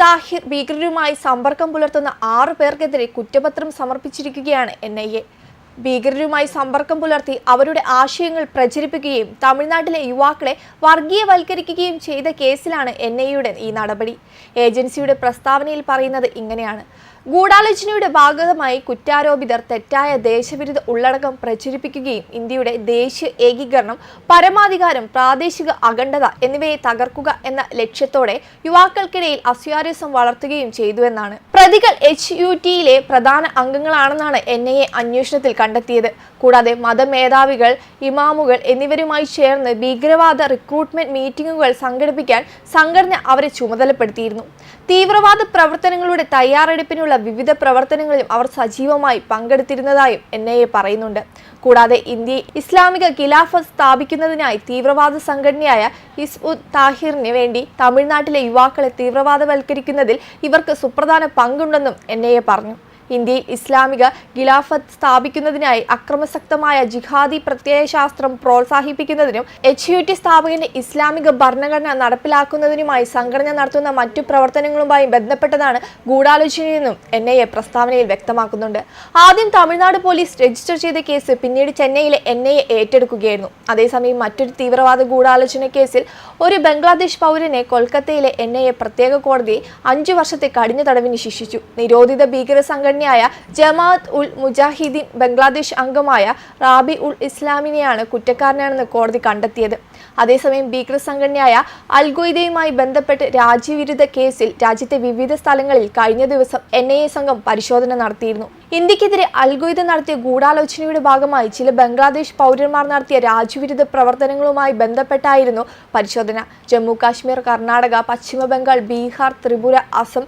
താഹിർ ഭീകരരുമായി സമ്പർക്കം പുലർത്തുന്ന ആറു പേർക്കെതിരെ കുറ്റപത്രം സമർപ്പിച്ചിരിക്കുകയാണ് എൻ ഐ എ. ഭീകരരുമായി സമ്പർക്കം പുലർത്തി അവരുടെ ആശയങ്ങൾ പ്രചരിപ്പിക്കുകയും തമിഴ്നാട്ടിലെ യുവാക്കളെ വർഗീയവൽക്കരിക്കുകയും ചെയ്ത കേസിലാണ് എൻ ഐയുടെ ഈ നടപടി. ഏജൻസിയുടെ പ്രസ്താവനയിൽ പറയുന്നത് ഇങ്ങനെയാണ്. ഗൂഢാലോചനയുടെ ഭാഗമായി കുറ്റാരോപിതർ തെറ്റായ ദേശവിരുദ്ധ ഉള്ളടക്കം പ്രചരിപ്പിക്കുകയും ഇന്ത്യയുടെ ദേശീയ ഏകീകരണം പരമാധികാരം പ്രാദേശിക അഖണ്ഡത എന്നിവയെ തകർക്കുക എന്ന ലക്ഷ്യത്തോടെ യുവാക്കൾക്കിടയിൽ അസ്വാരസ്യം വളർത്തുകയും ചെയ്തുവെന്നാണ് പ്രതികൾ എച്ച് യു ടിയിലെ പ്രധാന അംഗങ്ങളാണെന്നാണ് എൻ ഐ എ അന്വേഷണത്തിൽ കണ്ടെത്തിയത്. കൂടാതെ മതമേധാവികൾ ഇമാമുകൾ എന്നിവരുമായി ചേർന്ന് ഭീകരവാദ റിക്രൂട്ട്മെന്റ് മീറ്റിംഗുകൾ സംഘടിപ്പിക്കാൻ സംഘടന അവരെ ചുമതലപ്പെടുത്തിയിരുന്നു. തീവ്രവാദ പ്രവർത്തനങ്ങളുടെ തയ്യാറെടുപ്പിനുള്ള വിവിധ പ്രവർത്തനങ്ങളിലും അവർ സജീവമായി പങ്കെടുത്തിരുന്നതായും എൻ ഐ എ പറയുന്നുണ്ട്. കൂടാതെ ഇന്ത്യയിൽ ഇസ്ലാമിക ഖിലാഫത്ത് സ്ഥാപിക്കുന്നതിനായി തീവ്രവാദ സംഘടനയായ ഹിസ്ബുദ് താഹിറിന് വേണ്ടി തമിഴ്നാട്ടിലെ യുവാക്കളെ തീവ്രവാദവൽക്കരിക്കുന്നതിൽ ഇവർക്ക് സുപ്രധാന പങ്കുണ്ടെന്നും എൻ പറഞ്ഞു. ഇന്ത്യയിൽ ഇസ്ലാമിക ഖിലാഫത്ത് സ്ഥാപിക്കുന്നതിനായി അക്രമസക്തമായ ജിഹാദി പ്രത്യയശാസ്ത്രം പ്രോത്സാഹിപ്പിക്കുന്നതിനും എച്ച് യു ടി സ്ഥാപകന്റെ ഇസ്ലാമിക ഭരണഘടന നടപ്പിലാക്കുന്നതിനുമായി സംഘടന നടത്തുന്ന മറ്റു പ്രവർത്തനങ്ങളുമായി ബന്ധപ്പെട്ടതാണ് ഗൂഢാലോചനയെന്നും എൻ ഐ എ പ്രസ്താവനയിൽ വ്യക്തമാക്കുന്നുണ്ട്. ആദ്യം തമിഴ്നാട് പോലീസ് രജിസ്റ്റർ ചെയ്ത കേസ് പിന്നീട് ചെന്നൈയിലെ എൻ ഐ എ ഏറ്റെടുക്കുകയായിരുന്നു. അതേസമയം മറ്റൊരു തീവ്രവാദ ഗൂഢാലോചന കേസിൽ ഒരു ബംഗ്ലാദേശ് പൗരനെ കൊൽക്കത്തയിലെ എൻ ഐ എ പ്രത്യേക കോടതി അഞ്ചു വർഷത്തെ കഠിന തടവിന് ശിക്ഷിച്ചു. നിരോധിത ഭീകര സംഘടനയായ ജമാഅത്ത് ഉൽ മുജാഹിദീൻ ബംഗ്ലാദേശ് അംഗമായ റാബി ഉൾ ഇസ്ലാമിനെയാണ് കുറ്റക്കാരനാണെന്ന് കോടതി കണ്ടെത്തിയത്. അതേസമയം ഭീകര സംഘടനയായ അൽഗൊയ്ദയുമായി ബന്ധപ്പെട്ട് രാജ്യവിരുദ്ധ കേസിൽ രാജ്യത്തെ വിവിധ സ്ഥലങ്ങളിൽ കഴിഞ്ഞ ദിവസം എൻ ഐ എ സംഘം പരിശോധന നടത്തിയിരുന്നു. ഇന്ത്യക്കെതിരെ അൽഗൊയ്ദ നടത്തിയ ഗൂഢാലോചനയുടെ ഭാഗമായി ചില ബംഗ്ലാദേശ് പൗരന്മാർ നടത്തിയ രാജ്യവിരുദ്ധ പ്രവർത്തനങ്ങളുമായി ബന്ധപ്പെട്ടായിരുന്നു പരിശോധന. ജമ്മു കാശ്മീർ കർണാടക പശ്ചിമ ബംഗാൾ ബീഹാർ ത്രിപുര അസം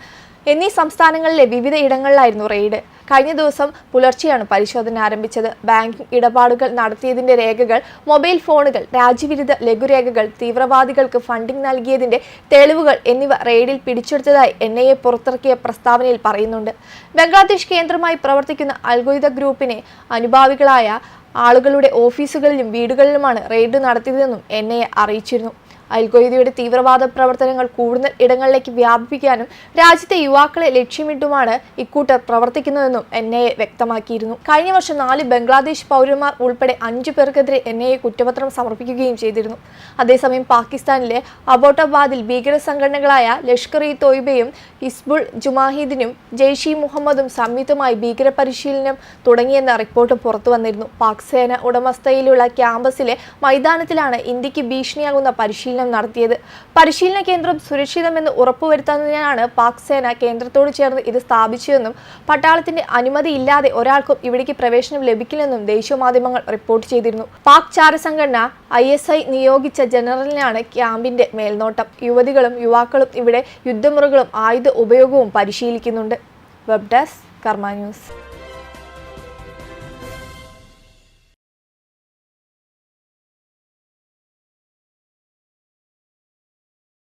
എന്നീ സംസ്ഥാനങ്ങളിലെ വിവിധ ഇടങ്ങളിലായിരുന്നു റെയ്ഡ്. കഴിഞ്ഞ ദിവസം പുലർച്ചെയാണ് പരിശോധന ആരംഭിച്ചത്. ബാങ്കിംഗ് ഇടപാടുകൾ നടത്തിയതിന്റെ രേഖകൾ മൊബൈൽ ഫോണുകൾ രാജ്യവിരുദ്ധ ലഘുരേഖകൾ തീവ്രവാദികൾക്ക് ഫണ്ടിംഗ് നൽകിയതിന്റെ തെളിവുകൾ എന്നിവ റെയ്ഡിൽ പിടിച്ചെടുത്തതായി എൻ ഐ എ പുറത്തിറക്കിയ പ്രസ്താവനയിൽ പറയുന്നുണ്ട്. ബംഗ്ലാദേശ് കേന്ദ്രമായി പ്രവർത്തിക്കുന്ന അൽഗോയിദ ഗ്രൂപ്പിനെ അനുഭാവികളായ ആളുകളുടെ ഓഫീസുകളിലും വീടുകളിലുമാണ് റെയ്ഡ് നടത്തിയതെന്നും എൻ ഐ എ അറിയിച്ചിരുന്നു. അൽഖ്വയ്ദയുടെ തീവ്രവാദ പ്രവർത്തനങ്ങൾ കൂടുതൽ ഇടങ്ങളിലേക്ക് വ്യാപിപ്പിക്കാനും രാജ്യത്തെ യുവാക്കളെ ലക്ഷ്യമിട്ടുമാണ് ഇക്കൂട്ടർ പ്രവർത്തിക്കുന്നതെന്നും എൻ എ വ്യക്തമാക്കിയിരുന്നു. കഴിഞ്ഞ വർഷം നാല് ബംഗ്ലാദേശ് പൗരന്മാർ ഉൾപ്പെടെ അഞ്ചു പേർക്കെതിരെ എൻ ഐ എ കുറ്റപത്രം സമർപ്പിക്കുകയും ചെയ്തിരുന്നു. അതേസമയം പാകിസ്ഥാനിലെ അബോട്ടാബാദിൽ ഭീകര സംഘടനകളായ ലഷ്കർ ഇ തോയ്ബയും ഹിസ്ബുൾ ജുമാഹിദിനും ജെയ്ഷ് മുഹമ്മദും സംയുക്തമായി ഭീകര പരിശീലനം തുടങ്ങിയെന്ന റിപ്പോർട്ട് പുറത്തു വന്നിരുന്നു. പാക് സേന ഉടമസ്ഥയിലുള്ള ക്യാമ്പസിലെ മൈതാനത്തിലാണ് ഇന്ത്യയ്ക്ക് ഭീഷണിയാകുന്ന പരിശീലനം നടത്തിയത്. പരിശീലന കേന്ദ്രം സുരക്ഷിതമെന്ന് ഉറപ്പുവരുത്തുന്നതിനാണ് പാക് സേന കേന്ദ്രത്തോട് ചേർന്ന് ഇത് സ്ഥാപിച്ചതെന്നും പട്ടാളത്തിന്റെ അനുമതിയില്ലാതെ ഒരാൾക്കും ഇവിടേക്ക് പ്രവേശനം ലഭിക്കില്ലെന്നും ദേശീയ മാധ്യമങ്ങൾ റിപ്പോർട്ട് ചെയ്തിരുന്നു. പാക് ചാരസംഘടന ഐ എസ് ഐ നിയോഗിച്ച ജനറലിനാണ് ക്യാമ്പിന്റെ മേൽനോട്ടം. യുവതികളും യുവാക്കളും ഇവിടെ യുദ്ധമുറകളും ആയുധ ഉപയോഗവും പരിശീലിക്കുന്നുണ്ട്. Web desk Karma news.